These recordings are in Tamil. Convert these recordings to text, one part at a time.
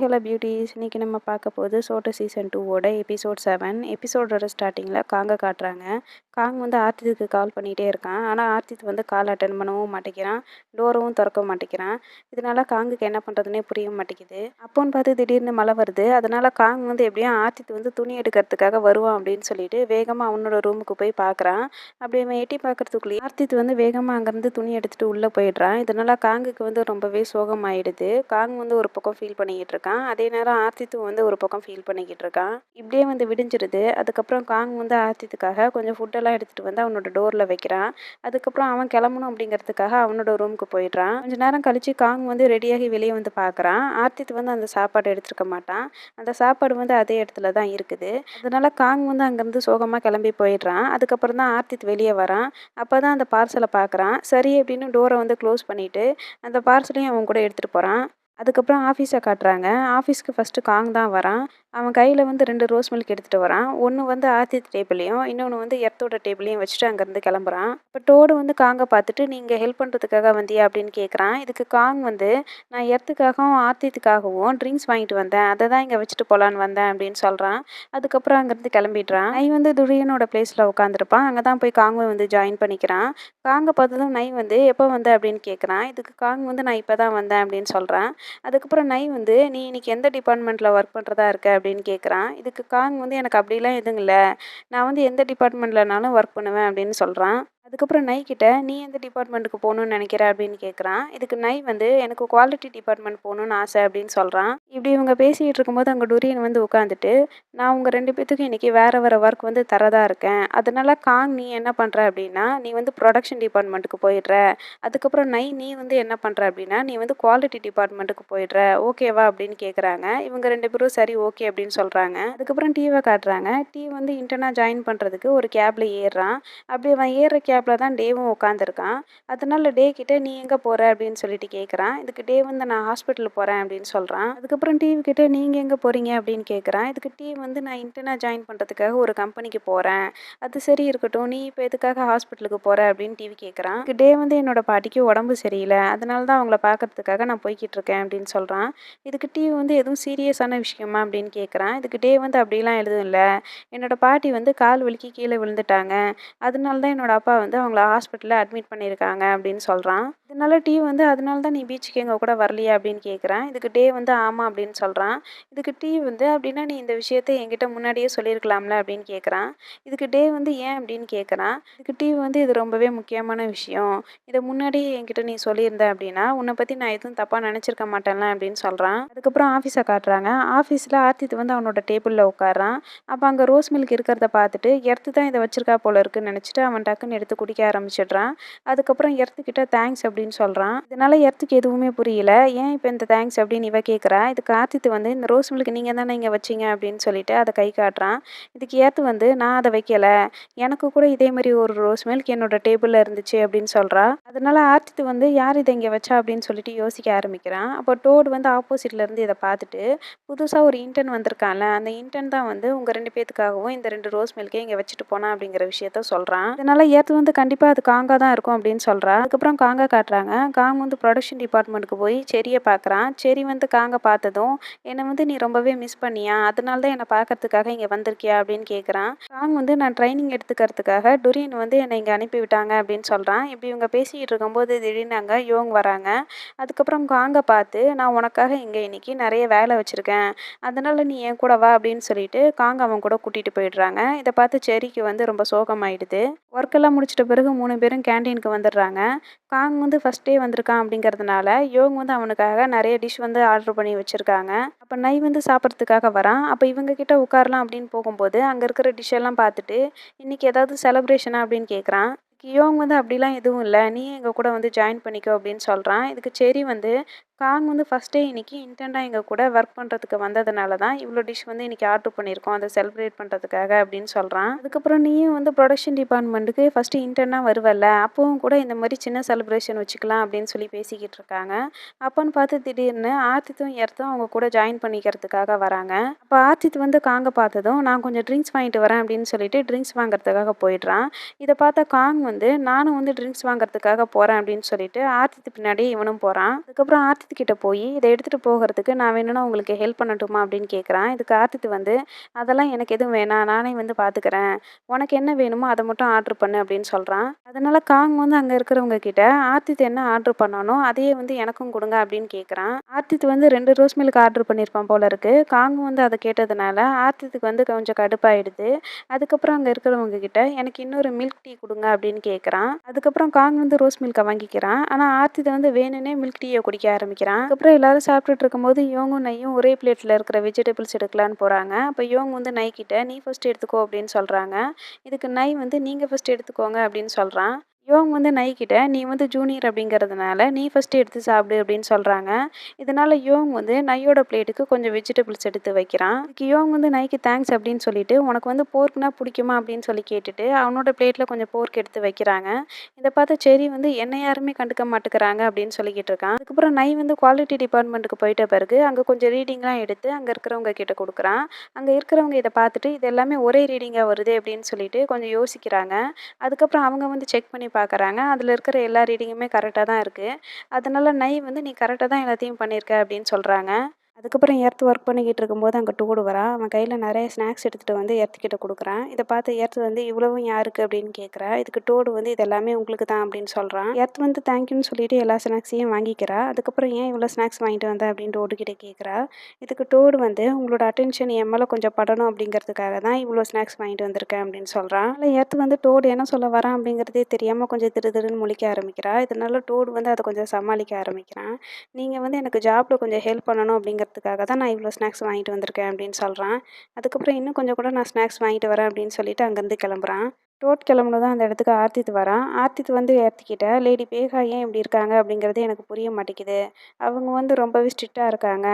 ஹலோ பியூட்டிஸ் இன்றைக்கி நம்ம பார்க்க போகுது சோட்ட சீசன் டூவோட எபிசோட் செவன் எபிசோடோட ஸ்டார்டிங்கில் காங்க காட்டுறாங்க. காங் வந்து ஆர்த்தித்துக்கு கால் பண்ணிகிட்டே இருக்கான். ஆனால் ஆர்த்தித் வந்து கால் அட்டன் பண்ணவும் மாட்டேங்கிறான். டோரவும் திறக்க மாட்டேங்கிறான். இதனால காங்குக்கு என்ன பண்ணுறதுனே புரிய மாட்டேங்குது. அப்போன்னு பார்த்து திடீர்னு மழை வருது. அதனால் காங் வந்து எப்படியும் ஆர்த்தித் வந்து துணி எடுக்கிறதுக்காக வருவான் அப்படின்னு சொல்லிட்டு வேகமாக அவனோட ரூமுக்கு போய் பார்க்குறான். அப்படி அவன் எட்டி பார்க்கறதுக்குள்ளேயே ஆர்த்தித் வந்து வேகமாக அங்கேருந்து துணி எடுத்துகிட்டு உள்ளே போயிடுறான். இதனால காங்குக்கு வந்து ரொம்பவே சோகமாயிடுது. காங் வந்து ஒரு பக்கம் ஃபீல் பண்ணிக்கிட்டு இருக்கான். அதே நேரம் ஆர்த்தித்தும் வந்து ஒரு பக்கம் ஃபீல் பண்ணிக்கிட்டு இருக்கான். இப்படியே வந்து விடிஞ்சிருது. அதுக்கப்புறம் காங் வந்து ஆர்த்தித்துக்காக கொஞ்சம் ஃபுட்டெல்லாம் எடுத்துகிட்டு வந்து அவனோட டோரில் வைக்கிறான். அதுக்கப்புறம் அவன் கிளம்பணும் அப்படிங்கிறதுக்காக அவனோட ரூமுக்கு போயிடுறான். கொஞ்ச நேரம் கழிச்சு காங் வந்து ரெடியாகி வெளியே வந்து பார்க்குறான் ஆர்த்தித் வந்து அந்த சாப்பாடு எடுத்துருக்க மாட்டான். அந்த சாப்பாடு வந்து அதே இடத்துல தான் இருக்குது. அதனால் காங் வந்து அங்கேருந்து சோகமாக கிளம்பி போயிடுறான். அதுக்கப்புறம் தான் ஆர்த்தித் வெளியே வரான். அப்போ தான் அந்த பார்சலை பார்க்குறான் சரி அப்படின்னு டோரை வந்து க்ளோஸ் பண்ணிவிட்டு அந்த பார்சலையும் அவன் கூட எடுத்துகிட்டு போகிறான் அதுக்கப்புறம் ஆஃபீஸை காட்டுறாங்க. ஆஃபீஸ்க்கு ஃபஸ்ட்டு காங் தான் வரான். அவன் கையில் வந்து ரெண்டு ரோஸ் மில்க் எடுத்துகிட்டு வரான். ஒன்று வந்து ஆர்த்தித் டேபிளையும் இன்னொன்று வந்து எர்த்தோட டேபிளையும் வச்சுட்டு அங்கேருந்து கிளம்புறான். இப்போ டோடு வந்து காங்கை பார்த்துட்டு நீங்கள் ஹெல்ப் பண்ணுறதுக்காக வந்தியா? அப்படின்னு கேட்குறான் இதுக்கு காங் வந்து நான் எர்த்துக்காகவும் ஆர்த்தித்துக்காகவும் ட்ரிங்க்ஸ் வாங்கிட்டு வந்தேன். அதை தான் இங்கே வச்சுட்டு போகலான்னு வந்தேன் அப்படின்னு சொல்கிறான் அதுக்கப்புறம் அங்கேருந்து கிளம்பிடுறான். நை வந்து துரியனோட பிளேஸில் உட்காந்துருப்பான் அங்கே தான் போய் காங்கை வந்து ஜாயின் பண்ணிக்கிறான். காங்கை பார்த்ததும் நை வந்து எப்போ வந்த? அப்படின்னு கேட்குறான் இதுக்கு காங் வந்து நான் இப்போ தான் வந்தேன் அப்படின்னு சொல்கிறான் அதுக்கப்புறம் நை வந்து நீ இன்னைக்கு எந்த டிபார்ட்மெண்ட்டில் ஒர்க் பண்ணுறதா இருக்க? அப்படின்னு கேட்குறான் இதுக்கு காங் வந்து எனக்கு அப்படிலாம் எதுவும் இல்லை. நான் வந்து எந்த டிபார்ட்மெண்ட்லனாலும் ஒர்க் பண்ணுவேன் அப்படின்னு சொல்கிறான் அதுக்கப்புறம் நை கிட்ட நீ எந்த டிபார்ட்மெண்ட்டுக்கு போகணுன்னு நினைக்கிற? அப்படின்னு கேட்குறான் இதுக்கு நை வந்து எனக்கு குவாலிட்டி டிபார்ட்மெண்ட் போகணுன்னு ஆசை அப்படின்னு சொல்கிறான் இப்படி இவங்க பேசிகிட்டு இருக்கும்போது அங்கே டூரியன் வந்து உட்காந்துட்டு நான் உங்கள் ரெண்டு பேத்துக்கும் இன்றைக்கி வேறு வேறு ஒர்க் வந்து தரதா இருக்கேன். அதனால காங் நீ என்ன பண்ணுற அப்படின்னா நீ வந்து ப்ரொடக்ஷன் டிபார்ட்மெண்ட்டுக்கு போயிடுற. அதுக்கப்புறம் நை நீ வந்து என்ன பண்ணுற அப்படின்னா நீ வந்து குவாலிட்டி டிபார்ட்மெண்ட்டுக்கு போயிடுற. ஓகேவா அப்படின்னு கேட்குறாங்க இவங்க ரெண்டு பேரும் சரி ஓகே அப்படின்னு சொல்கிறாங்க அதுக்கப்புறம் டீவை காட்டுறாங்க. டீ வந்து இன்டர்னாக ஜாயின் பண்ணுறதுக்கு ஒரு கேபில் ஏறுறான். அப்படி அவன் ஏறுற கேப் கேப்பில் தான் டேவும் உட்காந்துருக்கான் அதனால டே கிட்டே நீ எங்கே போகிற அப்படின்னு சொல்லிட்டு கேட்குறான் இதுக்கு டே வந்து நான் ஹாஸ்பிட்டல் போகிறேன் அப்படின்னு சொல்கிறான் அதுக்கப்புறம் டிவி கிட்டே நீங்கள் எங்கே போகிறீங்க அப்படின்னு கேட்குறான் இதுக்கு டீ வந்து நான் இன்டர்னாக ஜாயின் பண்ணுறதுக்காக ஒரு கம்பெனிக்கு போகிறேன் அது சரி இருக்கட்டும். நீ இப்போ எதுக்காக ஹாஸ்பிட்டலுக்கு போகிற அப்படின்னு டிவி கேட்குறான் டே வந்து என்னோட பாட்டிக்கு உடம்பு சரியில்லை. அதனால தான் அவங்கள பார்க்கறதுக்காக நான் போய்கிட்டு இருக்கேன் அப்படின்னு சொல்கிறான் இதுக்கு டிவி வந்து எதுவும் சீரியஸான விஷயமா? அப்படின்னு கேட்குறான் இதுக்கு டே வந்து அப்படிலாம் எழுதும் இல்லை. என்னோட பாட்டி வந்து கால் வலிக்கு கீழே விழுந்துட்டாங்க. அதனால தான் என்னோட அப்பா வந்து அவங்கள ஹாஸ்பிட்டலில் அட்மிட் பண்ணியிருக்காங்க அப்படின்னு சொல்கிறான் இதனால டீ வந்து அதனால தான் நீ பீச்சுக்கு எங்கள் கூட வரலையா அப்படின்னு கேட்குறான் இதுக்கு டே வந்து ஆமாம் அப்படின்னு சொல்கிறான் இதுக்கு டீ வந்து அப்படின்னா நீ இந்த விஷயத்த என்கிட்ட முன்னாடியே சொல்லியிருக்கலாம்ல அப்படின்னு கேட்குறான் இதுக்கு டே வந்து ஏன் அப்படின்னு கேட்குறான் இதுக்கு டீ வந்து இது ரொம்பவே முக்கியமான விஷயம். இதை முன்னாடியே என்கிட்ட நீ சொல்லியிருந்த அப்படின்னா உன்னை பற்றி நான் எதுவும் தப்பாக நினச்சிருக்க மாட்டேன்ல அப்படின்னு சொல்கிறான் அதுக்கப்புறம் ஆஃபீஸை காட்டுறாங்க. ஆஃபீஸில் ஆர்த்தித் வந்து அவனோட டேபிளில் உட்காரான் அப்போ அங்கே ரோஸ் மில்க் இருக்கிறத பார்த்துட்டு எர்த்து தான் இதை வச்சிருக்கா போல இருக்குன்னு நினச்சிட்டு அவன் டக்குன்னு எடுத்து குடிக்க ஆரம்பிச்சிடுறான். அதுக்கப்புறம் எர்த்துக்கிட்ட தேங்க்ஸ் அப்படின்னு சொல்கிறான் இதனால் எர்த்துக்கு எதுவுமே புரியல. ஏன் இப்போ இந்த தேங்க்ஸ் அப்படின்னு இவ கேட்குறா இதுக்கு ஆர்த்தித் வந்து இந்த ரோஸ் மில்க் நீங்கள் தானே இங்கே வச்சிங்க? அப்படின்னு சொல்லிட்டு அதை கை காட்டுறான். இதுக்கு ஏற்று வந்து நான் அதை வைக்கலை. எனக்கு கூட இதே மாதிரி ஒரு ரோஸ் மில்க் என்னோட டேபிளில் இருந்துச்சு அப்படின்னு சொல்கிறா அதனால ஆர்த்தித் வந்து யார் இதை இங்கே வச்சா? அப்படின்னு சொல்லிட்டு யோசிக்க ஆரம்பிக்கிறான். அப்போ டோடு வந்து ஆப்போசிட்ல இருந்து இதை பார்த்துட்டு புதுசாக ஒரு இன்டர்ன் வந்திருக்கான்ல. அந்த இன்டர்ன் தான் வந்து உங்கள் ரெண்டு பேத்துக்காகவும் இந்த ரெண்டு ரோஸ் மில்கே இங்கே வச்சுட்டு போனா? அப்படிங்கிற விஷயத்த சொல்கிறான் இதனால் ஏற்று வந்து கண்டிப்பாக அது காங்கா தான் இருக்கும் அப்படின்னு சொல்கிறா அதுக்கப்புறம் காங்கா காட்டுறாங்க. காங் வந்து ப்ரொடக்ஷன் டிபார்ட்மெண்ட்டுக்கு போய் செரியை பார்க்குறான். செரி வந்து காங்கை பார்த்ததும் என்னை வந்து நீ ரொம்பவே மிஸ் பண்ணியா? அதனால தான் என்னை பார்க்கறதுக்காக இங்கே வந்திருக்கியா? அப்படின்னு கேட்குறான் காங் வந்து நான் ட்ரைனிங் எடுத்துக்கிறதுக்காக டுரியன் வந்து என்னை இங்கே அனுப்பிவிட்டாங்க அப்படின்னு சொல்கிறான் இப்படி இவங்க பேசிக்கிட்டு இருக்கும்போது திடீர்னு அங்கே யோங் வராங்க. அதுக்கப்புறம் காங்கை பார்த்து நான் உனக்காக இங்கே இன்னைக்கு நிறைய வேலை வச்சுருக்கேன். அதனால நீ என் கூட வா அப்படின்னு சொல்லிட்டு காங்க அவன் கூட கூட்டிகிட்டு போயிடுறாங்க. இதை பார்த்து செரிக்கு வந்து ரொம்ப சோகமாயிடுது. ஒர்க்கெல்லாம் முடிச்சிட்ட பிறகு மூணு பேரும் கேன்டீனுக்கு வந்துடுறாங்க. காங் வந்து ஃபஸ்ட் டே வந்திருக்கான் அப்படிங்கிறதுனால யோங் வந்து அவனுக்காக நிறைய டிஷ் வந்து ஆர்டர் பண்ணி வச்சுருக்காங்க. அப்போ நை வந்து சாப்பிட்றதுக்காக வரான். அப்போ இவங்க கிட்ட உட்காரலாம் அப்படின்னு போகும்போது அங்கே இருக்கிற டிஷ் எல்லாம் பார்த்துட்டு இன்றைக்கி ஏதாவது செலப்ரேஷனா அப்படின்னு கேட்குறான் யோங் வந்து அப்படிலாம் எதுவும் இல்லை. நீ எங்கள் கூட வந்து ஜாயின் பண்ணிக்கோ அப்படின்னு சொல்கிறான் இதுக்கு செரி வந்து காங் வந்து ஃபஸ்ட்டே இன்றைக்கி இன்னைக்கு இன்டென்டாக எங்கள் கூட ஒர்க் பண்ணுறதுக்கு வந்ததுனால தான் இவ்வளோ டிஷ் வந்து இன்னைக்கு ஆர்டர் பண்ணியிருக்கோம். அதை செலிப்ரேட் பண்ணுறதுக்காக அப்படின்னு சொல்கிறான் அதுக்கப்புறம் நீயும் வந்து ப்ரொடக்ஷன் டிபார்ட்மெண்ட்டுக்கு ஃபஸ்ட்டு இன்டர்னாக வருவல்ல. அப்பவும் கூட இந்த மாதிரி சின்ன செலிப்ரேஷன் வச்சுக்கலாம் அப்படின்னு சொல்லி பேசிக்கிட்டு இருக்காங்க. அப்போன்னு பார்த்து திடீர்னு ஆர்த்தித்தும் ஏர்த்தும் அவங்க கூட ஜாயின் பண்ணிக்கிறதுக்காக வராங்க. அப்போ ஆர்த்தித் வந்து காங்க பார்த்ததும் நான் கொஞ்சம் ட்ரிங்க்ஸ் வாங்கிட்டு வரேன் அப்படின்னு சொல்லிட்டு ட்ரிங்க்ஸ் வாங்குறதுக்காக போயிடுறான். இதை பார்த்தா காங் வந்து நானும் வந்து ட்ரிங்க்ஸ் வாங்குறதுக்காக போகிறேன் அப்படின்னு சொல்லிட்டு ஆர்த்தித்து பின்னாடி இவனும் போகிறான் அதுக்கப்புறம் ஆர்த்தி ஆர்த்தித் கிட்ட போய் இதை எடுத்துகிட்டு போகிறதுக்கு நான் வேணும்னா உங்களுக்கு ஹெல்ப் பண்ணட்டுமா அப்படின்னு கேட்குறான் இதுக்கு ஆர்த்தித் வந்து அதெல்லாம் எனக்கு எதுவும் வேணாம். நானே வந்து பார்த்துக்கிறேன் உனக்கு என்ன வேணுமோ அதை மட்டும் ஆர்டர் பண்ணு அப்படின்னு சொல்கிறான் அதனால காங் வந்து அங்கே இருக்கிறவங்க கிட்ட ஆர்த்தித் என்ன ஆர்டர் பண்ணானோ அதையே வந்து எனக்கும் கொடுங்க அப்படின்னு கேட்குறான் ஆர்த்தித் வந்து ரெண்டு ரோஸ் மில்க் ஆர்டர் பண்ணியிருப்பான் போல இருக்கு. காங் வந்து அதை கேட்டதுனால ஆர்த்தித்துக்கு வந்து கொஞ்சம் கடுப்பாயிடுது. அதுக்கப்புறம் அங்கே இருக்கிறவங்க கிட்ட எனக்கு இன்னொரு மில்க் டீ கொடுங்க அப்படின்னு கேட்குறான் அதுக்கப்புறம் காங் வந்து ரோஸ் மில்கை வாங்கிக்கிறான். ஆனால் ஆர்த்தித் வந்து வேணும்னே மில்க் டீயை குடிக்க ஆரம்பிக்கிறான். அதுக்கப்புறம் எல்லாரும் சாப்பிட்டுட்டு இருக்கும்போது இவங்கும் நையும் ஒரே பிளேட்டில் இருக்கிற வெஜிடபிள்ஸ் எடுக்கலான்னு போகிறாங்க அப்போ இவங்க வந்து நை கிட்ட நீ ஃபர்ஸ்ட் எடுத்துக்கோ அப்படின்னு சொல்கிறாங்க இதுக்கு நை வந்து நீங்கள் ஃபர்ஸ்ட் எடுத்துக்கோங்க அப்படின்னு சொல்கிறான் யோங் வந்து நை நீ வந்து ஜூனியர் அப்படிங்கிறதுனால நீ ஃபஸ்ட்டு எடுத்து சாப்பிடு அப்படின்னு சொல்கிறாங்க இதனால் யோங் வந்து நையோட பிளேட்டுக்கு கொஞ்சம் வெஜிடபிள்ஸ் எடுத்து வைக்கிறான். இதுக்கு யோங் வந்து நைக்கு தேங்க்ஸ் அப்படின்னு சொல்லிட்டு உனக்கு வந்து போர்க்குனா பிடிக்குமா? அப்படின்னு சொல்லி கேட்டுட்டு அவனோட பிளேட்டில் கொஞ்சம் போர்க் எடுத்து வைக்கிறாங்க. இதை பார்த்து செரி வந்து என்ன யாருமே கண்டுக்க மாட்டேங்கிறாங்க அப்படின்னு சொல்லிக்கிட்டு இருக்கான். அதுக்கப்புறம் நை வந்து குவாலிட்டி டிபார்ட்மெண்ட்டுக்கு போயிட்ட பிறகு அங்கே கொஞ்சம் ரீடிங்லாம் எடுத்து அங்கே இருக்கிறவங்க கிட்ட கொடுக்குறான். அங்கே இருக்கிறவங்க இதை பார்த்துட்டு இது எல்லாமே ஒரே ரீடிங்காக வருது அப்படின்னு சொல்லிட்டு கொஞ்சம் யோசிக்கிறாங்க. அதுக்கப்புறம் அவங்க வந்து செக் பண்ணி பார்க்குறாங்க அதில் இருக்கிற எல்லா ரீடிங்குமே கரெக்டாக தான் இருக்குது அதனால நை வந்து நீ கரெக்டாக தான் எல்லாத்தையும் பண்ணியிருக்க அப்படின்னு சொல்கிறாங்க அதுக்கப்புறம் எர்த் ஒர்க் பண்ணிக்கிட்டு இருக்கும்போது அங்கே டூடு வரான் அவன் கையில் நிறைய ஸ்நாக்ஸ் எடுத்துகிட்டு வந்து எர்த்துக்கிட்ட கொடுக்குறான். இதை பார்த்து எர்த் வந்து இவ்வளவும் யாருக்கு அப்படின்னு கேட்குறா இதுக்கு டோடு வந்து இது எல்லாமே உங்களுக்கு தான் அப்படின்னு சொல்கிறான் எர்த் வந்து தேங்க்யூன்னு சொல்லிட்டு எல்லா ஸ்நாக்ஸையும் வாங்கிக்கிறா. அதுக்கப்புறம் ஏன் இவ்வளோ ஸ்நாக்ஸ் வாங்கிட்டு வந்த அப்படின்னு டோடுகிட்ட கேட்குறா இதுக்கு டோடு வந்து உங்களோட அட்டென்ஷன் என் மேலே கொஞ்சம் படணும் அப்படிங்கிறதுக்காக தான் இவ்வளோ ஸ்நாக்ஸ் வாங்கிட்டு வந்திருக்கேன் அப்படின்னு சொல்கிறான் இல்லை எர்த் வந்து டோடு என்ன சொல்ல வரான் அப்படிங்கிறதே தெரியாமல் கொஞ்சம் திரு திருன்னு முழிக்க ஆரம்பிக்கிறா. இதனால டோடு வந்து அதை கொஞ்சம் சமாளிக்க ஆரம்பிக்கிறான். நீங்கள் வந்து எனக்கு ஜாப்பில் கொஞ்சம் ஹெல்ப் பண்ணணும் அப்படிங்கிற அப்படிங்கிறதுக்காக தான் நான் இவ்வளோ ஸ்நாக்ஸ் வாங்கிட்டு வந்திருக்கேன் அப்படின்னு சொல்கிறான் அதுக்கப்புறம் இன்னும் கொஞ்சம் கூட நான் ஸ்நாக்ஸ் வாங்கிட்டு வரேன் அப்படின்னு சொல்லிட்டு அங்கேருந்து கிளம்புறான். டோடு கிளம்புனது தான் அந்த இடத்துக்கு ஆர்த்தித்து வரான். ஆர்த்தித்து வந்து ஏற்றிக்கிட்ட லேடி பேகா ஏன் இப்படி இருக்காங்க? அப்படிங்கிறது எனக்கு புரிய மாட்டேங்குது. அவங்க வந்து ரொம்பவே ஸ்ட்ரிக்டாக இருக்காங்க.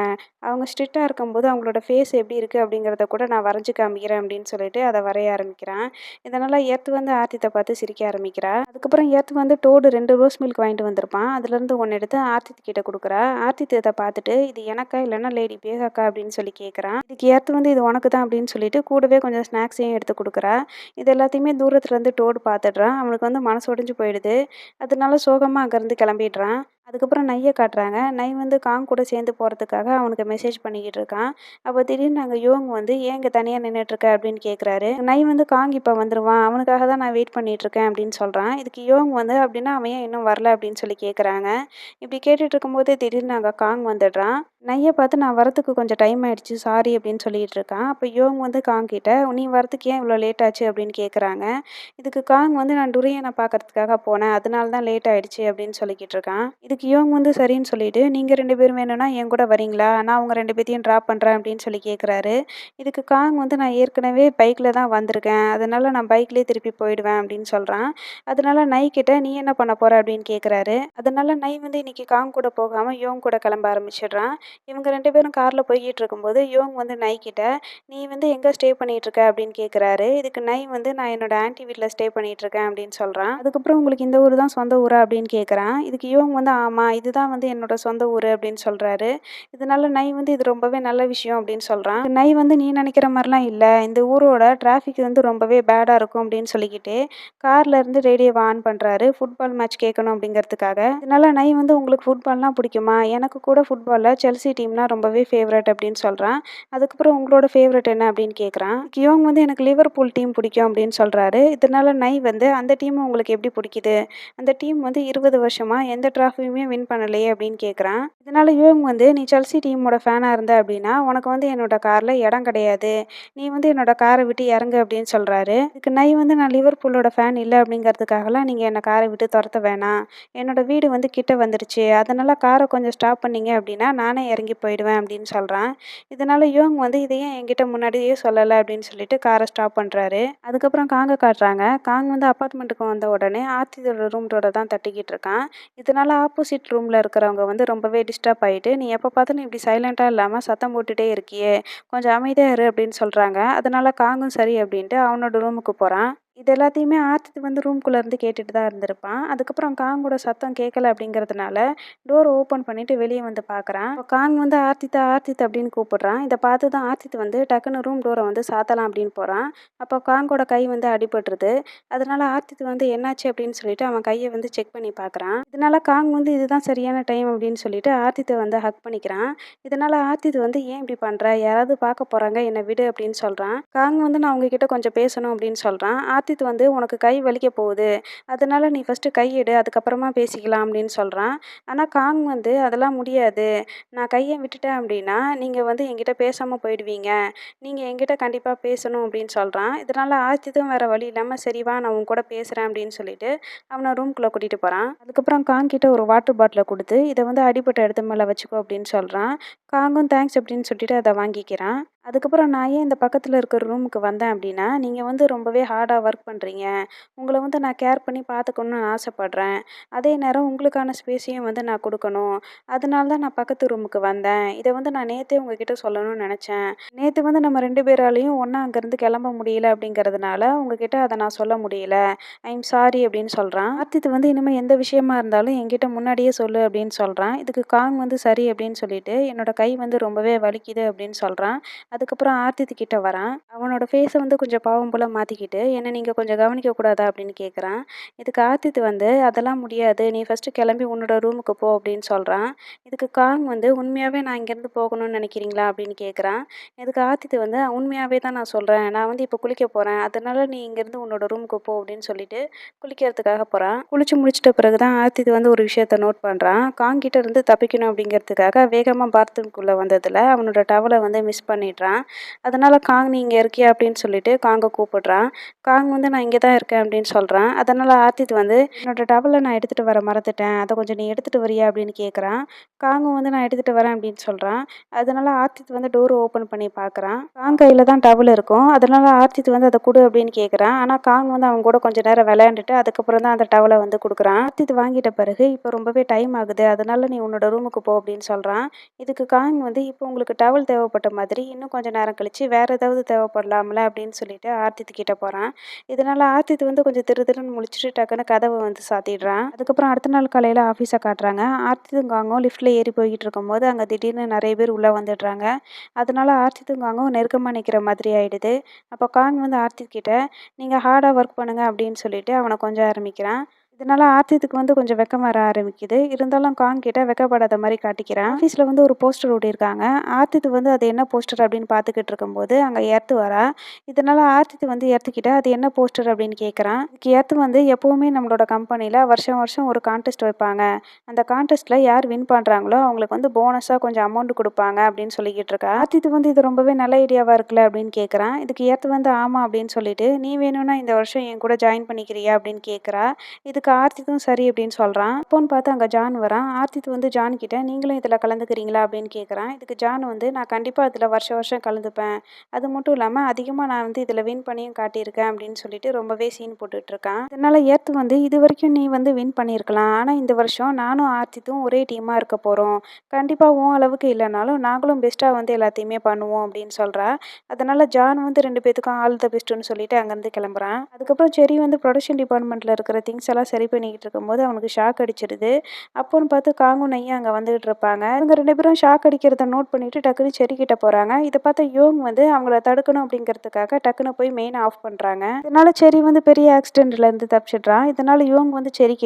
அவங்க ஸ்ட்ரிக்டாக இருக்கும்போது அவங்களோட ஃபேஸ் எப்படி இருக்குது அப்படிங்கிறத கூட நான் வரைஞ்சி காமிக்கிறேன் அப்படின்னு சொல்லிட்டு அதை வரைய ஆரம்பிக்கிறான். இதனால் ஏற்று வந்து ஆர்த்தித்தை பார்த்து சிரிக்க ஆரம்பிக்கிறா. அதுக்கப்புறம் ஏற்று வந்து டோடு ரெண்டு ரோஸ் மில்க் வாங்கிட்டு வந்திருப்பான். அதுலேருந்து ஒன்று எடுத்து ஆர்த்தித் கிட்ட கொடுக்குறா. ஆர்த்தித் இதை பார்த்துட்டு இது எனக்கா இல்லைன்னா லேடி பேகாக்கா? அப்படின்னு சொல்லி கேட்குறான் இதுக்கு ஏற்று வந்து இது உனக்கு தான் அப்படின்னு சொல்லிட்டு கூடவே கொஞ்சம் ஸ்நாக்ஸையும் எடுத்து கொடுக்குறா. இது எல்லாத்தையுமே தூரம் தூரத்துலேருந்து டோடு பார்த்துடுறான். அவனுக்கு வந்து மனசு உடஞ்சி போயிடுது. அதனால சோகமாக அங்கேருந்து கிளம்பிடுறான். அதுக்கப்புறம் நையை காட்டுறாங்க. நை வந்து காங் கூட சேர்ந்து போகிறதுக்காக அவனுக்கு மெசேஜ் பண்ணிக்கிட்டு இருக்கான். அப்போ திடீர்னு நாங்கள் யோங் வந்து ஏன் இங்கே தனியாக நின்றுட்டுருக்க அப்படின்னு கேட்குறாரு நை வந்து காங் இப்போ வந்துடுவான் அவனுக்காக தான் நான் வெயிட் பண்ணிகிட்ருக்கேன் அப்படின்னு சொல்கிறான் இதுக்கு யோங் வந்து அப்படின்னா அவன் ஏன் இன்னும் வரல? அப்படின்னு சொல்லி கேட்குறாங்க இப்படி கேட்டுட்டு இருக்கும்போது திடீர்னு அங்கே காங் வந்துடுறான். நையை பார்த்து நான் வரத்துக்கு கொஞ்சம் டைம் ஆயிடுச்சு. சாரி அப்படின்னு சொல்லிட்டு இருக்கான். அப்போ யோங் வந்து காங் கிட்ட நீ வரத்துக்கு ஏன் இவ்வளோ லேட் ஆச்சு? அப்படின்னு கேட்குறாங்க இதுக்கு காங் வந்து நான் டுரியனை பார்க்கறதுக்காக போனேன். அதனால தான் லேட் ஆயிடுச்சு அப்படின்னு சொல்லிக்கிட்டு இருக்கான். இதுக்கு இவங்க வந்து சரின்னு சொல்லிட்டு நீங்கள் ரெண்டு பேரும் வேணும்னா என் கூட வரீங்களா? நான் அவங்க ரெண்டு பேர்த்தையும் ட்ராப் பண்ணுறேன் அப்படின்னு சொல்லி கேட்குறாரு இதுக்கு காங் வந்து நான் ஏற்கனவே பைக்கில் தான் வந்திருக்கேன். அதனால நான் பைக்லேயே திருப்பி போயிடுவேன் அப்படின்னு சொல்கிறான் அதனால நை கிட்ட நீ என்ன பண்ண போகிற அப்படின்னு கேட்குறாரு அதனால நை வந்து இன்றைக்கி காங் கூட போகாமல் யோங் கூட கிளம்ப ஆரம்பிச்சிடுறான். இவங்க ரெண்டு பேரும் காரில் போய்கிட்டு இருக்கும்போது யோங் வந்து நை கிட்ட நீ வந்து எங்கே ஸ்டே பண்ணிகிட்டு இருக்க? அப்படின்னு கேட்குறாரு இதுக்கு நை வந்து நான் என்னோட ஆன்டி வீட்டில் ஸ்டே பண்ணிகிட்டு இருக்கேன் அப்படின்னு சொல்கிறான் அதுக்கப்புறம் உங்களுக்கு இந்த ஊர் தான் சொந்த ஊரா? அப்படின்னு கேட்குறான் இதுக்கு யோங் வந்து ஆமாம் இதுதான் வந்து என்னோட சொந்த ஊர் அப்படின்னு சொல்கிறாரு இதனால நை வந்து இது ரொம்பவே நல்ல விஷயம் அப்படின்னு சொல்கிறான் நை வந்து நீ நினைக்கிற மாதிரிலாம் இல்லை. இந்த ஊரோட டிராஃபிக் வந்து ரொம்பவே பேடாக இருக்கும் அப்படின்னு சொல்லிக்கிட்டு கார்லேருந்து ரேடியோவை ஆன் பண்ணுறாரு ஃபுட்பால் மேட்ச் கேட்கணும் அப்படிங்கிறதுக்காக. இதனால நை வந்து உங்களுக்கு ஃபுட்பால்லாம் பிடிக்குமா? எனக்கு கூட ஃபுட்பாலில் செல்சி டீம்னா ரொம்பவே ஃபேவரட் அப்படின்னு சொல்கிறான் அதுக்கப்புறம் உங்களோட ஃபேவரட் என்ன அப்படின்னு கேட்குறான். கியோங் வந்து எனக்கு லிவர்பூல் டீம் பிடிக்கும் அப்படின்னு சொல்கிறாரு இதனால நை வந்து அந்த டீம் உங்களுக்கு எப்படி பிடிக்குது? அந்த டீம் வந்து இருபது வருஷமாக எந்த டிராஃபியும் வின் பண்ணலையே அப்படின்னு கேட்குறான் இதனால் யோங் வந்து நீ செல்சி டீமோட ஃபேனாக இருந்த அப்படின்னா உனக்கு வந்து என்னோட காரில் இடம் கிடையாது. நீ வந்து என்னோட காரை விட்டு இறங்கு அப்படின்னு சொல்கிறாரு இதுக்கு நை வந்து நான் லிவர்பூலோட ஃபேன் இல்லை அப்படிங்கிறதுக்காகலாம் நீங்கள் என்னை காரை விட்டு துரத்த வேணாம். என்னோட வீடு வந்து கிட்ட வந்துடுச்சு அதனால் காரை கொஞ்சம் ஸ்டாப் பண்ணீங்க அப்படின்னா நானே இறங்கி போயிடுவேன் அப்படின்னு சொல்கிறான் இதனால யுவங் வந்து இதையே என்கிட்ட முன்னாடியே சொல்லலை அப்படின்னு சொல்லிட்டு காரை ஸ்டாப் பண்ணுறாரு அதுக்கப்புறம் காங்க காட்டுறாங்க. காங் வந்து அப்பார்ட்மெண்ட்டுக்கு வந்த உடனே ஆர்த்தியோட ரூம்டோட தான் தட்டிக்கிட்டு இருக்கான். இதனால் ஆப்போசிட் ரூமில் இருக்கிறவங்க வந்து ரொம்பவே டிஸ்டர்ப் ஆகிட்டு நீ எப்போ பார்த்தாலும் இப்படி சைலண்ட்டாக இல்லாமல் சத்தம் போட்டுகிட்டே இருக்கியே கொஞ்சம் அமைதியாக இரு அப்படின்னு சொல்கிறாங்க அதனால் காங்கும் சரி அப்படின்ட்டு அவனோட ரூமுக்கு போகிறான் இது எல்லாத்தையுமே ஆர்த்தி வந்து ரூம்குள்ளே இருந்து கேட்டுட்டு தான் இருந்திருப்பான். அதுக்கப்புறம் காங்கோட சத்தம் கேட்கல அப்படிங்கிறதுனால டோர் ஓப்பன் பண்ணிட்டு வெளியே வந்து பார்க்குறான் காங் வந்து ஆர்த்தித்தா ஆர்த்தித் அப்படின்னு கூப்பிடுறான். இதை பார்த்து தான் ஆர்த்தித் வந்து டக்குன்னு ரூம் டோரை வந்து சாத்தலாம் அப்படின்னு போகிறான் அப்போ காங்கோட கை வந்து அடிபட்டுருது. அதனால ஆர்த்தித் வந்து என்னாச்சு அப்படின்னு சொல்லிட்டு அவன் கையை வந்து செக் பண்ணி பார்க்குறான் இதனால காங் வந்து இதுதான் சரியான டைம் அப்படின்னு சொல்லிட்டு ஆர்த்தித்தை வந்து ஹக் பண்ணிக்கிறான். இதனால ஆர்த்தித் வந்து ஏன் இப்படி பண்ணுற யாராவது பார்க்க போறாங்க? என்னை விடு அப்படின்னு சொல்கிறான் காங் வந்து நான் உங்ககிட்ட கொஞ்சம் பேசணும் அப்படின்னு சொல்கிறான் ஆர்த்தித் வந்து உனக்கு கை வலிக்க போகுது. அதனால நீ ஃபஸ்ட்டு கையெடு அதுக்கப்புறமா பேசிக்கலாம் அப்படின்னு சொல்கிறான் ஆனால் காங் வந்து அதெல்லாம் முடியாது. நான் கையை விட்டுட்டேன் அப்படின்னா நீங்கள் வந்து என்கிட்ட பேசாமல் போயிடுவீங்க. நீங்கள் என்கிட்ட கண்டிப்பாக பேசணும் அப்படின்னு சொல்கிறான் இதனால் ஆர்த்தித்தும் வேறு வழி இல்லாமல் சரிவா நான் உன் கூட பேசுகிறேன் அப்படின்னு சொல்லிட்டு அவனை ரூம்குள்ளே கூட்டிகிட்டு போகிறான் அதுக்கப்புறம் காங் கிட்ட ஒரு வாட்டர் பாட்டிலை கொடுத்து இதை வந்து அடிப்பட்ட இடத்து மேலே வச்சுக்கோ அப்படின்னு சொல்கிறான் காங்கும் தேங்க்ஸ் அப்படின்னு சொல்லிட்டு அதை வாங்கிக்கிறான். அதுக்கப்புறம் நான் ஏன் இந்த பக்கத்தில் இருக்கிற ரூமுக்கு வந்தேன் அப்படின்னா நீங்கள் வந்து ரொம்பவே ஹார்டாக ஒர்க் ஒர்க் பண்ணுறீங்க உங்களை வந்து நான் கேர் பண்ணி பார்த்துக்கணுன்னு ஆசைப்பட்றேன். அதே நேரம் உங்களுக்கான ஸ்பேஸையும் வந்து நான் கொடுக்கணும். அதனால தான் நான் பக்கத்து ரூமுக்கு வந்தேன். இதை வந்து நான் நேற்றே உங்ககிட்ட சொல்லணும்னு நினச்சேன். நேற்று வந்து நம்ம ரெண்டு பேராலையும் ஒன்றா அங்கேருந்து கிளம்ப முடியல அப்படிங்கிறதுனால உங்ககிட்ட அதை நான் சொல்ல முடியல. ஐம் சாரி அப்படின்னு சொல்கிறான் ஆர்த்தித் வந்து இனிமேல் எந்த விஷயமா இருந்தாலும் என்கிட்ட முன்னாடியே சொல்லு அப்படின்னு சொல்கிறான் இதுக்கு காங் வந்து சரி அப்படின்னு சொல்லிட்டு என்னோட கை வந்து ரொம்பவே வலிக்குது அப்படின்னு சொல்கிறான் அதுக்கப்புறம் ஆர்த்தித் கிட்ட வரான். அவனோட ஃபேஸை வந்து கொஞ்சம் பாவம் போல் மாற்றிக்கிட்டு என்னை நீங்கள் கொஞ்சம் கவனிக்கக்கூடாதா அப்படின்னு கேட்குறான் இதுக்கு ஆர்த்தித் வந்து அதெல்லாம் முடியாது. நீ ஃபஸ்ட்டு கிளம்பி உன்னோட ரூமுக்கு போ அப்படின்னு சொல்கிறான் இதுக்கு காங் வந்து உண்மையாகவே நான் இங்கேருந்து போகணும்னு நினைக்கிறீங்களா? அப்படின்னு கேட்குறான் இதுக்கு ஆர்த்தித் வந்து உண்மையாகவே தான் நான் சொல்கிறேன் நான் வந்து இப்போ குளிக்க போகிறேன் அதனால் நீ இங்கேருந்து உன்னோட ரூமுக்கு போ அப்படின்னு சொல்லிட்டு குளிக்கிறதுக்காக போகிறான் குளிச்சு முடிச்சிட்ட பிறகு தான் ஆர்த்தித் வந்து ஒரு விஷயத்த நோட் பண்ணுறான் காங்கிட்ட இருந்து தப்பிக்கணும் அப்படிங்கிறதுக்காக வேகமாக பாத்ரூம்குள்ளே வந்ததில் அவனோட டவலை வந்து மிஸ் பண்ணிடுறான். அதனால் காங் நீ இங்கே இருக்கியா? அப்படின்னு சொல்லிட்டு காங்கை கூப்பிடுறான். காங் வந்து நான் இங்கே தான் இருக்கேன் அப்படின்னு சொல்கிறேன் அதனால் ஆர்த்தித் வந்து என்னோட டவலை நான் எடுத்துகிட்டு வர மறந்துட்டேன். அதை கொஞ்சம் நீ எடுத்துகிட்டு வரியா? அப்படின்னு கேட்குறான் காங்கும் வந்து நான் எடுத்துகிட்டு வரேன் அப்படின்னு சொல்கிறான் அதனால ஆர்த்தித் வந்து டோர் ஓப்பன் பண்ணி பார்க்குறான் காங் கையில் தான் டவல் இருக்கும். அதனால் ஆர்த்தித் வந்து அதை கொடு அப்படின்னு கேட்குறான் ஆனால் காங் வந்து அவங்க கூட கொஞ்சம் நேரம் விளையாண்டுட்டு அதுக்கப்புறம் தான் அந்த டவலை வந்து கொடுக்குறான். ஆர்த்தித் வாங்கிட்ட பிறகு இப்போ ரொம்பவே டைம் ஆகுது. அதனால நீ உன்னோட ரூமுக்கு போ அப்படின்னு சொல்கிறான் இதுக்கு காங் வந்து இப்போ உங்களுக்கு டவல் தேவைப்பட்ட மாதிரி இன்னும் கொஞ்சம் நேரம் கழிச்சு வேறு ஏதாவது தேவைப்படலாம்ல? அப்படின்னு சொல்லிட்டு ஆர்த்தித் கிட்ட போகிறான் இதனால ஆர்த்தித் வந்து கொஞ்சம் திரு திருன்னு முழிச்சிட்டு டக்குன்னு கதவை வந்து சாத்திடுறான். அதுக்கப்புறம் அடுத்த நாள் காலையில் ஆஃபீஸை காட்டுறாங்க. ஆர்த்தித்தும் காங்கும் லிஃப்ட்டில் ஏறி போய்கிட்டு இருக்கும்போது அங்கே திடீர்னு நிறைய பேர் உள்ளே வந்துடுறாங்க. அதனால ஆர்த்தித்தும் காங்கும் நெருக்கமாக நிற்கிற மாதிரி ஆயிடுது. அப்போ காங் வந்து ஆர்த்தித் கிட்ட நீங்கள் ஹார்டாக ஒர்க் பண்ணுங்க அப்படின்னு சொல்லிட்டு அவனை கொஞ்சம் ஆரம்பிக்கிறான். இதனால் ஆர்த்தித்துக்கு வந்து கொஞ்சம் வெக்கம் வர ஆரம்பிக்குது. இருந்தாலும் காங் கிட்ட வெக்கப்படாத மாதிரி காட்டிக்கிறான். ஆஃபீஸில் வந்து ஒரு போஸ்டர் ஓட்டியிருக்காங்க ஆர்த்தித்து வந்து அது என்ன போஸ்டர் அப்படின்னு பார்த்துக்கிட்டு இருக்கும்போது அங்கே எர்த்து வரா. இதனால ஆர்த்தித்து வந்து எர்த்துக்கிட்ட அது என்ன போஸ்டர் அப்படின்னு கேட்குறான் இதுக்கு எர்த்து வந்து எப்போவுமே நம்மளோட கம்பெனியில் வருஷம் வருஷம் ஒரு கான்டெஸ்ட் வைப்பாங்க. அந்த கான்டெஸ்ட்டில் யார் வின் பண்ணுறாங்களோ அவங்களுக்கு வந்து போனஸாக கொஞ்சம் அமௌண்ட் கொடுப்பாங்க அப்படின்னு சொல்லிக்கிட்டு இருக்கா. ஆர்த்தித்து வந்து இது ரொம்பவே நல்ல ஐடியாவாக இருக்குல்ல அப்படின்னு கேட்குறான் இதுக்கு ஏற்று வந்து ஆமாம் அப்படின்னு சொல்லிட்டு நீ வேணும்னா இந்த வருஷம் என் கூட ஜாயின் பண்ணிக்கிறியா? அப்படின்னு கேட்குறா இதுக்கு ஆர்த்தித்தும் சரி அப்படின்னு சொல்கிறான் அப்போன்னு பார்த்து அங்கே ஜான் வரான். ஆர்த்தித் வந்து ஜான் கிட்ட நீங்களும் இதில் கலந்துக்கிறீங்களா? அப்படின்னு கேட்குறான் இதுக்கு ஜான் வந்து நான் கண்டிப்பாக இதில் வருஷம் வருஷம் கலந்துப்பேன். அது மட்டும் இல்லாமல் அதிகமாக நான் வந்து இதில் வின் பண்ணியும் காட்டியிருக்கேன் அப்படின்னு சொல்லிட்டு ரொம்பவே சீன் போட்டுட்ருக்கான். இதனால் ஏர்த்து ஏற்று வந்து இது வரைக்கும் நீ வந்து வின் பண்ணியிருக்கலாம். ஆனால் இந்த வருஷம் நானும் ஆர்த்தித்தும் ஒரே டீமாக இருக்க போகிறோம் கண்டிப்பாக உன் அளவுக்கு இல்லைனாலும் நாங்களும் பெஸ்ட்டாக வந்து எல்லாத்தையுமே பண்ணுவோம் அப்படின்னு சொல்கிறா அதனால் ஜான் வந்து ரெண்டு பேத்துக்கும் ஆல் த பெஸ்ட்டுன்னு சொல்லிட்டு அங்கேருந்து கிளம்புறான். அதுக்கப்புறம் செரி வந்து ப்ரொடக்ஷன் டிபார்ட்மெண்ட்டில் இருக்கிற திங்ஸ் எல்லாம் சரி பண்ணிக்கிட்டு இருக்கும்போது அவனுக்கு ஷாக் அடிச்சிடுது அப்போன்னு பார்த்து காங்கும் நையா அங்கே வந்துகிட்டு இருப்பாங்க. இவங்க ரெண்டு பேரும் ஷாக் அடிக்கிறத நோட் பண்ணிட்டு டக்குன்னு செரி கிட்ட போகிறாங்க இதை பார்த்த யோங் வந்து அவங்கள தடுக்கணும் அப்படிங்கிறதுக்காக டக்குன்னு போய் மெயின் ஆஃப் பண்ணுறாங்க இதனால செரி வந்து பெரிய ஆக்சிடென்ட்லேருந்து தப்பிச்சிடுறான். இதனால யோங் வந்து செரி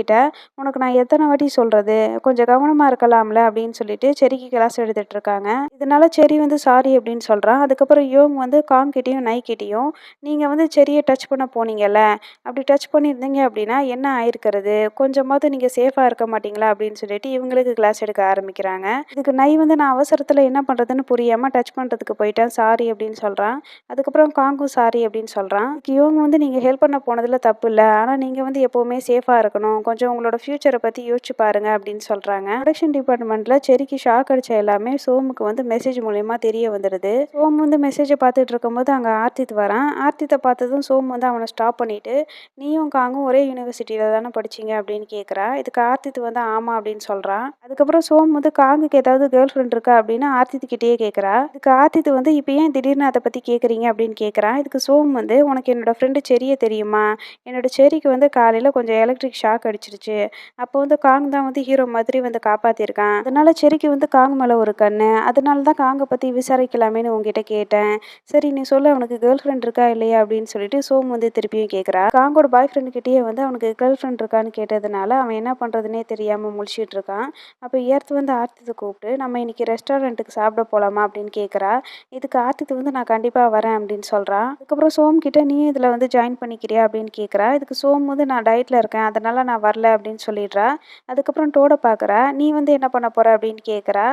உனக்கு நான் எத்தனை வாட்டி சொல்கிறது கொஞ்சம் கவனமாக இருக்கலாம்ல அப்படின்னு சொல்லிட்டு செரிக்கு கிளாஸ் எடுத்துகிட்டு இருக்காங்க. இதனால செரி வந்து சாரி அப்படின்னு சொல்கிறான் அதுக்கப்புறம் யோங் வந்து காங் கிட்டேயும் நைக்கிட்டையும் நீங்கள் வந்து செரியை டச் பண்ண போனீங்கல்ல அப்படி டச் பண்ணியிருந்தீங்க அப்படின்னா என்ன இருக்கிறது கொஞ்சமாவது நீங்கள் சேஃபாக இருக்க மாட்டீங்களா அப்படின்னு சொல்லிட்டு இவங்களுக்கு கிளாஸ் எடுக்க ஆரம்பிக்கிறாங்க. இதுக்கு நை வந்து நான் அவசரத்தில் என்ன பண்ணுறதுன்னு புரியாமல் டச் பண்ணுறதுக்கு போயிட்டேன். சாரி அப்படின்னு சொல்கிறான் அதுக்கப்புறம் காங்கும் சாரி அப்படின்னு சொல்கிறான் இவங்க வந்து நீங்கள் ஹெல்ப் பண்ண போனதில் தப்பு இல்லை. ஆனால் நீங்கள் வந்து எப்போவுமே சேஃபாக இருக்கணும். கொஞ்சம் உங்களோட ஃப்யூச்சரை பற்றி யோசிச்சு பாருங்க அப்படின்னு சொல்கிறாங்க ப்ரொடக்ஷன் டிபார்ட்மெண்ட்டில் செரிக்கு ஷாக் அடிச்ச எல்லாமே சோமுக்கு வந்து மெசேஜ் மூலயமா தெரிய வந்துடுது சோம் வந்து மெசேஜை பார்த்துட்டு இருக்கும்போது அங்கே ஆர்த்தித் வரான். ஆர்த்தித்தை பார்த்ததும் சோம் வந்து அவனை ஸ்டாப் பண்ணிவிட்டு நீயும் காங்கும் ஒரே யூனிவர்சிட்டியில் தானே தானே படிச்சீங்க அப்படின்னு கேட்குறா இதுக்கு ஆர்த்தித் வந்து ஆமாம் அப்படின்னு சொல்கிறான் அதுக்கப்புறம் சோம் வந்து காங்குக்கு ஏதாவது கேர்ள் ஃப்ரெண்ட் இருக்கா அப்படின்னு ஆர்த்தித் கிட்டேயே கேட்குறா இதுக்கு ஆர்த்தித் வந்து இப்போ ஏன் திடீர்னு அதை பற்றி கேட்குறீங்க அப்படின்னு கேட்குறான் இதுக்கு சோம் வந்து உனக்கு என்னோட ஃப்ரெண்டு செரியை தெரியுமா? என்னோட செரிக்கு வந்து காலையில் கொஞ்சம் எலக்ட்ரிக் ஷாக் அடிச்சிருச்சு. அப்போ வந்து காங் தான் வந்து ஹீரோ மாதிரி வந்து காப்பாற்றிருக்கான் அதனால செரிக்கு வந்து காங் மேலே ஒரு கண்ணு. அதனால தான் காங்கை பற்றி விசாரிக்கலாமேன்னு உங்ககிட்ட கேட்டேன். சரி நீ சொல்ல அவனுக்கு கேர்ள் ஃப்ரெண்ட் இருக்கா இல்லையா? அப்படின்னு சொல்லிட்டு சோம் வந்து திருப்பியும் கேட்குறா காங்கோட பாய் ஃப்ரெண்டு கிட்டேயே வந்து அவனுக்கு கேர்ள் ஃப்ரெண்ட் இருக்கான்னு கேட்டதுனால அவன் என்ன பண்ணுறதுனே தெரியாமல் முழிச்சிட்டு இருக்கான். அப்போ ஏர்த்து வந்து ஆர்த்தித்தை கூப்பிட்டு நம்ம இன்றைக்கி ரெஸ்டாரண்ட்டுக்கு சாப்பிட போகலாமா அப்படின்னு கேட்குறா இதுக்கு ஆர்த்தித்து வந்து நான் கண்டிப்பாக வரேன் அப்படின்னு சொல்கிறான் அதுக்கப்புறம் சோம் கிட்ட நீ இதில் வந்து ஜாயின் பண்ணிக்கிறியா அப்படின்னு கேட்குறா இதுக்கு சோம் வந்து நான் டயட்டில் இருக்கேன் அதனால் நான் வரல அப்படின்னு சொல்லிடுறா. அதுக்கப்புறம் டோட பார்க்குறா நீ வந்து என்ன பண்ண போகிற அப்படின்னு கேட்குறா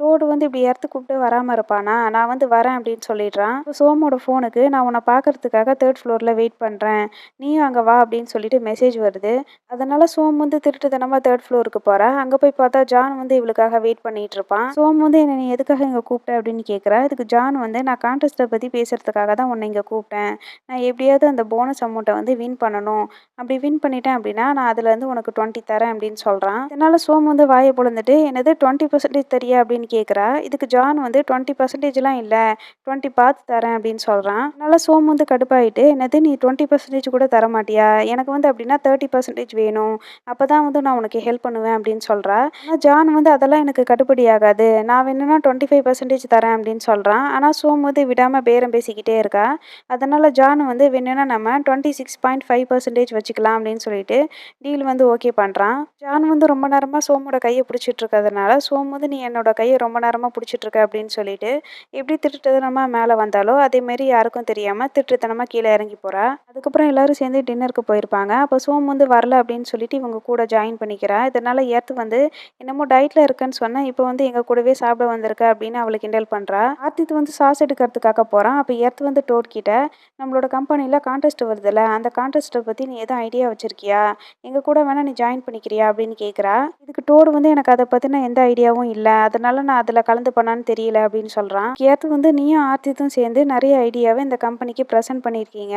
டோடு வந்து இப்படி ஏர்த்து கூப்பிட்டு வராமல் இருப்பானா? நான் வந்து வரேன் அப்படின்னு சொல்லிடுறான் சோமோட ஃபோனுக்கு நான் உன்னை பார்க்கறதுக்காக தேர்ட் ஃப்ளோரில் வெயிட் பண்ணுறேன் நீயும் அங்கே வா அப்படின்னு சொல்லிட்டு மெசேஜ் வருது. அதனால சோம் வந்து திருட்டுத்தனமாக தேர்ட் ஃப்ளோருக்கு போகிறா அங்கே போய் பார்த்தா ஜான் வந்து இவளுக்காக வெயிட் பண்ணிட்டு இருப்பான். சோம் வந்து என்னை நீ எதுக்காக இங்கே கூப்பிட்ட? அப்படின்னு கேட்குறா இதுக்கு ஜான் வந்து நான் கான்டெஸ்ட்டை பற்றி பேசுறதுக்காக தான் உன்னை இங்கே கூப்பிட்டேன். நான் எப்படியாவது அந்த போனஸ் அமௌண்ட்டை வந்து வின் பண்ணணும். அப்படி வின் பண்ணிட்டேன் அப்படின்னா நான் அதுலேருந்து உனக்கு டுவெண்ட்டி தரேன் அப்படின்னு சொல்கிறான் இதனால் சோம் வந்து வாயை பொழுந்துட்டு என்னது டுவெண்ட்டி பர்சன்டேஜ் தெரியா? அப்படின்னு கேட்குறா இதுக்கு ஜான் வந்து டுவெண்ட்டி பர்சன்டேஜ்லாம் இல்லை. டுவெண்ட்டி பார்த்து தரேன் அப்படின்னு சொல்கிறான் அதனால சோம் வந்து கடுப்பாயிட்டு என்னது நீ டுவெண்ட்டி பர்சன்டேஜ் கூட தர மாட்டியா எனக்கு வந்து அப்படின்னா தேர்ட்டி பர்சன்டேஜ் வேணும். அப்போ தான் வந்து நான் உனக்கு ஹெல்ப் பண்ணுவேன் அப்படின்னு சொல்கிறா ஆனால் ஜான் வந்து அதெல்லாம் எனக்கு கட்டுப்படி ஆகாது. நான் வேணும்னா டுவெண்ட்டி ஃபைவ் பர்சன்டேஜ் தரேன் அப்படின்னு சொல்கிறான் ஆனால் சோம் வந்து விடாமல் பேரம் பேசிக்கிட்டே இருக்கா. அதனால் ஜான் வந்து வேணும்னா நம்ம twenty six point five percentage வச்சுக்கலாம் அப்படின்னு சொல்லிட்டு டீல் வந்து ஓகே பண்ணுறான் ஜான் வந்து ரொம்ப நேரமாக சோமோட கையை பிடிச்சிட்டு இருக்கிறதுனால சோம் வந்து நீ என்னோட கையை ரொம்ப நேரமாக பிடிச்சிட்ருக்க அப்படின்னு சொல்லிட்டு எப்படி திருட்டுத்தனமாக மேலே வந்தாலோ அதேமாரி யாருக்கும் தெரியாமல் திருட்டுத்தனமாக கீழே இறங்கி போகிறா அதுக்கப்புறம் எல்லாரும் சேர்ந்து டின்னருக்கு போயிருப்பாங்க. அப்போ சோம் வந்து வரல அப்படின்னு சொல்லிட்டு இவங்க கூட ஜாயின் பண்ணிக்கிறா. இதனால ஏற்று வந்து என்னமோ டயட்டில் இருக்கேன்னு சொன்னேன் இப்போ வந்து எங்கள் கூடவே சாப்பிட வந்திருக்க அப்படின்னு அவளை கிண்டல் பண்ணுறா ஆர்த்தித் வந்து சாஸ் எடுக்கிறதுக்காக போகிறான் அப்போ ஏற்று வந்து டோட்கிட்ட நம்மளோட கம்பெனியில் கான்டெஸ்ட் வருதுல்ல அந்த கான்டெஸ்ட்டை பற்றி நீ எதுவும் ஐடியா வச்சிருக்கியா? எங்கள் கூட வேணால் நீ ஜாயின் பண்ணிக்கிறியா? அப்படின்னு கேட்குறா இதுக்கு டோடு வந்து எனக்கு அதை பற்றின எந்த ஐடியாவும் இல்லை. அதனால நான் அதில் கலந்து பண்ணான்னு தெரியல அப்படின்னு சொல்கிறான் ஏத்து வந்து நீயும் ஆர்த்தித்தும் சேர்ந்து நிறைய ஐடியாவை இந்த கம்பெனிக்கு ப்ரெசென்ட் பண்ணியிருக்கீங்க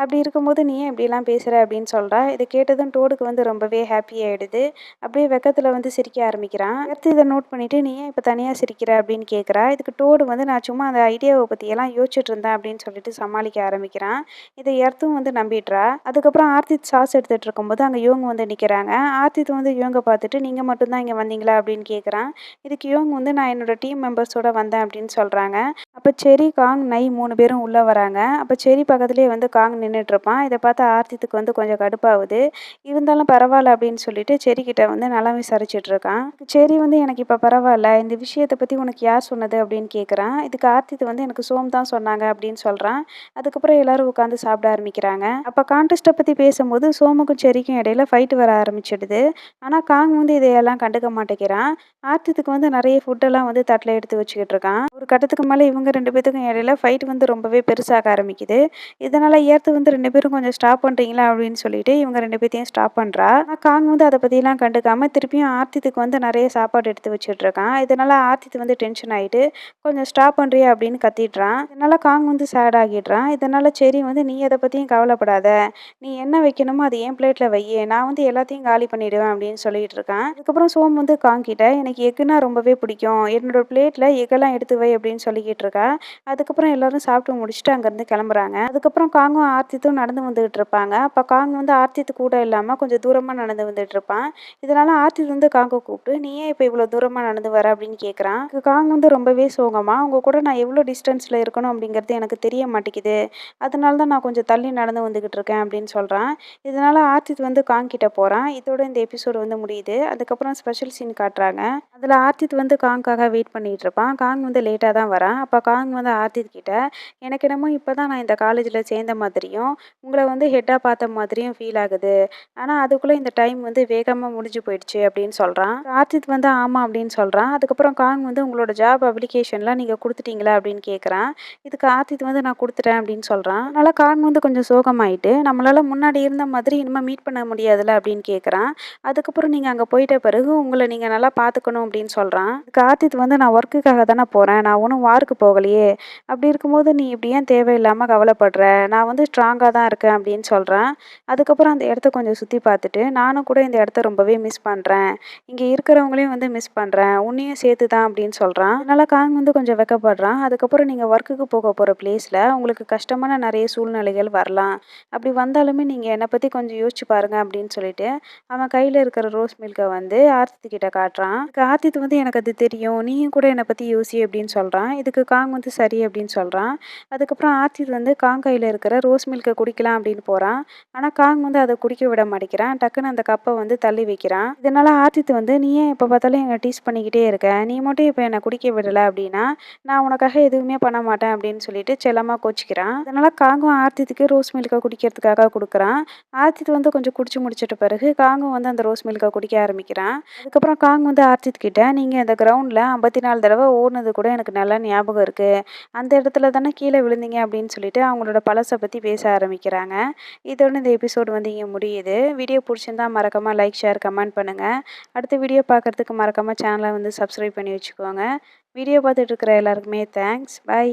அப்படி இருக்கும்போது நீ ஏன் இப்படிலாம் பேசுகிற அப்படின்னு சொல்கிறா இதை கேட்டதும் டோடுக்கு வந்து ரொம்பவே ஹாப்பி ஆகிடுது அப்படியே வெக்கத்தில் வந்து சிரிக்க ஆரம்பிக்கிறான். அடுத்து இதை நோட் பண்ணிவிட்டு நீ ஏன் இப்போ தனியாக சிரிக்கிற? அப்படின்னு கேட்குறா இதுக்கு டோடு வந்து நான் சும்மா அந்த ஐடியாவை பற்றியெல்லாம் யோசிச்சுட்டு இருந்தேன் அப்படின்னு சொல்லிட்டு சமாளிக்க ஆரம்பிக்கிறான். இதை எர்த்தும் வந்து நம்பிடுறா. அதுக்கப்புறம் ஆர்த்தித் சாஸ் எடுத்துகிட்டு இருக்கும்போது அங்கே இவங்க வந்து நிற்கிறாங்க ஆர்த்தித் வந்து இவங்க பார்த்துட்டு நீங்கள் மட்டும்தான் இங்கே வந்தீங்களா? அப்படின்னு கேட்குறான் இதுக்கு இவங்க வந்து நான் என்னோட டீம் மெம்பர்ஸோட வந்தேன் அப்படின்னு சொல்கிறாங்க அப்போ செரி காங் நை மூணு பேரும் உள்ளே வராங்க. அப்போ செரி பக்கத்துலேயே வந்து காங் நின்றுட்டுருப்பான் இதை பார்த்து ஆர்த்தித்துக்கு வந்து கொஞ்சம் கடுப்பாகுது. இருந்தாலும் பரவாயில்ல அப்படின்னு சொல்லிட்டு செரி வந்து நல்லா விசாரிச்சுட்டு இருக்கான் செரி வந்து எனக்கு இப்போ பரவாயில்ல இந்த விஷயத்தை பற்றி உனக்கு யார் சொன்னது அப்படின்னு கேட்குறான் இதுக்கு ஆர்த்தித் வந்து எனக்கு சோம் தான் சொன்னாங்க அப்படின்னு சொல்கிறான் அதுக்கப்புறம் எல்லாரும் உட்காந்து சாப்பிட ஆரம்பிக்கிறாங்க. அப்போ கான்டெஸ்ட்டை பற்றி பேசும்போது சோமுக்கும் செரிக்கும் இடையில ஃபைட் வர ஆரம்பிச்சிடுது. ஆனால் காங் வந்து இதையெல்லாம் கண்டுக்க மாட்டேங்கிறான். ஆர்த்தித்துக்கு வந்து நிறைய ஃபுட்டெல்லாம் வந்து தட்டில் எடுத்து வச்சுக்கிட்டு இருக்கான் ஒரு கட்டத்துக்கு மேலே இவங்க ரெண்டு பேத்துக்கும் இடையில ஃபைட் வந்து ரொம்பவே பெருசாக ஆரம்பிக்குது. இதனால் ஏற்று வந்து ரெண்டு பேரும் கொஞ்சம் ஸ்டாப் பண்ணுறீங்களா அப்படின்னு சொல்லிட்டு இவங்க ரெண்டு பேர்த்தையும் ஸ்டாப் பண்ணுறா ஆனால் காங் வந்து அதை பற்றிலாம் கண்டுக்காம திருப்பியும் ஆர்த்தித்துக்கு வந்து நிறைய சாப்பாடு எடுத்து வச்சுட்டு இருக்கான் இதனால் ஆர்த்தித்து வந்து டென்ஷன் ஆகிட்டு கொஞ்சம் ஸ்டாப் பண்ணுறியா அப்படின்னு கத்திடுறான். இதனால் காங் வந்து சேட் ஆகிடுறான். இதனால் சரி வந்து நீ அதை பற்றியும் கவலைப்படாத. நீ என்ன வைக்கணுமோ அது என் பிளேட்டில் வையே. நான் வந்து எல்லாத்தையும் காலி பண்ணிவிடுவேன் அப்படின்னு சொல்லிட்டு இருக்கான். அதுக்கப்புறம் சோம் வந்து காங் கிட்ட எனக்கு எக்குனா ரொம்பவே பிடிக்கும். என்னோட பிளேட்டில் எக்கெல்லாம் எடுத்து வை அப்படின்னு சொல்லிக்கிட்டு இருக்கா. அதுக்கப்புறம் எல்லாரும் சாப்பிட்டு முடிச்சுட்டு அங்கேருந்து கிளம்புறாங்க. அதுக்கப்புறம் காங்கும் ஆர்த்தித்தும் நடந்து வந்துகிட்டு இருப்பாங்க. அப்போ காங் வந்து ஆர்த்தித்து கூட இல்லை இல்லாமல் கொஞ்சம் தூரமாக நடந்து வந்துட்டு இருப்பான் இதனால் ஆர்த்தித் வந்து காங்கை கூப்பிட்டு நீ ஏன் இப்போ இவ்வளோ தூரமாக நடந்து வர? அப்படின்னு கேட்குறான் காங் வந்து ரொம்பவே சோகமாக அவங்க கூட நான் எவ்வளோ டிஸ்டன்ஸில் இருக்கணும்? அப்படிங்கிறது எனக்கு தெரிய மாட்டேங்குது. அதனால தான் நான் கொஞ்சம் தள்ளி நடந்து வந்துக்கிட்டு இருக்கேன் அப்படின்னு சொல்கிறான் இதனால் ஆர்த்தித் வந்து காங்கிட்ட போகிறான் இதோட இந்த எபிசோடு வந்து முடியுது. அதுக்கப்புறம் ஸ்பெஷல் சீன் காட்டுறாங்க. அதில் ஆர்த்தித் வந்து காங்காக வெயிட் பண்ணிகிட்டு இருப்பான். காங் வந்து லேட்டாக தான் வரான். அப்போ காங் வந்து ஆர்த்தித் கிட்ட எனக்கு என்னமோ இப்போ தான் நான் இந்த காலேஜில் சேர்ந்த மாதிரியும் உங்களை வந்து ஹெட்டாக பார்த்த மாதிரியும் ஃபீல் ஆகுது. ஆனால் அதுக்குள்ளே இந்த டைம் வந்து வேகமாக முடிஞ்சு போயிடுச்சு அப்படின்னு சொல்கிறான் ஆர்த்தித் வந்து ஆமாம் அப்படின்னு சொல்கிறான் அதுக்கப்புறம் காங் வந்து உங்களோட ஜாப் அப்ளிகேஷன்லாம் நீங்கள் கொடுத்துட்டீங்களா? அப்படின்னு கேட்குறான் இதுக்கு ஆர்த்தித் வந்து நான் கொடுத்துட்டேன் அப்படின்னு சொல்கிறான் அதனால் காங் வந்து கொஞ்சம் சோகமாயிட்டு நம்மளால் முன்னாடி இருந்த மாதிரி இனிமேல் மீட் பண்ண முடியாதுல்ல? அப்படின்னு கேட்குறான் அதுக்கப்புறம் நீங்கள் அங்கே போயிட்ட பிறகு உங்களை நீங்கள் நல்லா பார்த்துக்கணும் அப்படின்னு சொல்கிறான் இதுக்கு ஆர்த்தித் வந்து நான் ஒர்க்குக்காக தானே போகிறேன் நான் ஒன்றும் வார்க்கு போகலையே. அப்படி இருக்கும்போது நீ இப்படி ஏன் தேவையில்லாமல் கவலைப்படுற? நான் வந்து ஸ்ட்ராங்காக தான் இருக்கேன் அப்படின்னு சொல்கிறேன் அதுக்கப்புறம் அந்த இடத்த கொஞ்சம் சுற்றி பார்த்துட்டு நானும் கூட இந்த இடத்த ரொம்பவே மிஸ் பண்ணுறேன் இங்கே இருக்கிறவங்களையும் வந்து மிஸ் பண்ணுறேன் உன்னையும் சேர்த்து தான் அப்படின்னு சொல்கிறான் அதனால் காங் வந்து கொஞ்சம் வெக்கப்படுறான். அதுக்கப்புறம் நீங்கள் ஒர்க்குக்கு போக போகிற பிளேஸில் உங்களுக்கு கஷ்டமான நிறைய சூழ்நிலைகள் வரலாம். அப்படி வந்தாலுமே நீங்கள் என்னை பற்றி கொஞ்சம் யோசிச்சு பாருங்கள் அப்படின்னு சொல்லிட்டு அவன் கையில் இருக்கிற ரோஸ் மில்கை வந்து ஆர்த்தி கிட்ட காட்டுறான். ஆர்த்தித் வந்து எனக்கு அது தெரியும். நீயும் கூட என்னை பற்றி யோசி அப்படின்னு சொல்கிறான் இதுக்கு காங் வந்து சரி அப்படின்னு சொல்கிறான் அதுக்கப்புறம் ஆர்த்தித் வந்து காங் கையில் இருக்கிற ரோஸ் மில்கை குடிக்கலாம் அப்படின்னு போகிறான் ஆனால் காங் வந்து அதை குடிக்க விட மாட்டேங்கிறான் டக்குன்னு அந்த கப்பை வந்து தள்ளி வைக்கிறான். இதனால் ஆர்த்தித் வந்து நீ ஏன் எப்போ பார்த்தாலும் என்னை டீஸ் பண்ணிக்கிட்டே இருக்க? நீ மட்டும் இப்போ என்னை குடிக்க விடலை அப்படின்னா நான் உனக்காக எதுவுமே பண்ண மாட்டேன் அப்படின்னு சொல்லிட்டு செல்லமாக கோச்சிக்கிறான். அதனால் காங்கும் ஆர்த்தித்துக்கு ரோஸ் மில்கை குடிக்கிறதுக்காக கொடுக்குறான். ஆர்த்தித் வந்து கொஞ்சம் குடிச்சு முடிச்சிட்ட பிறகு காங்கும் வந்து அந்த ரோஸ் மில்கை குடிக்க ஆரம்பிக்கிறான். அதுக்கப்புறம் காங் வந்து ஆர்த்தித் கிட்ட நீங்கள் இந்த கிரவுண்டில் ஐம்பத்தி நாலு தடவை ஓடுனது கூட எனக்கு நல்லா ஞாபகம் இருக்குது அந்த இடத்துல தானே கீழே விழுந்தீங்க அப்படின்னு சொல்லிட்டு அவங்களோட பழசை பற்றி பேச ஆரம்பிக்கிறாங்க. இதோட இந்த எபிசோடு வந்து இங்கே முடியுது. வீடியோ பிடிச்சிருந்தா மறக்காமல் லைக் ஷேர் கமெண்ட் பண்ணுங்கள் அடுத்த வீடியோ பார்க்குறதுக்கு மறக்காமல் சேனலை வந்து சப்ஸ்கிரைப் பண்ணி வச்சுக்கோங்க. வீடியோ பார்த்துட்டு இருக்கிற எல்லாருக்குமே தேங்க்ஸ் பை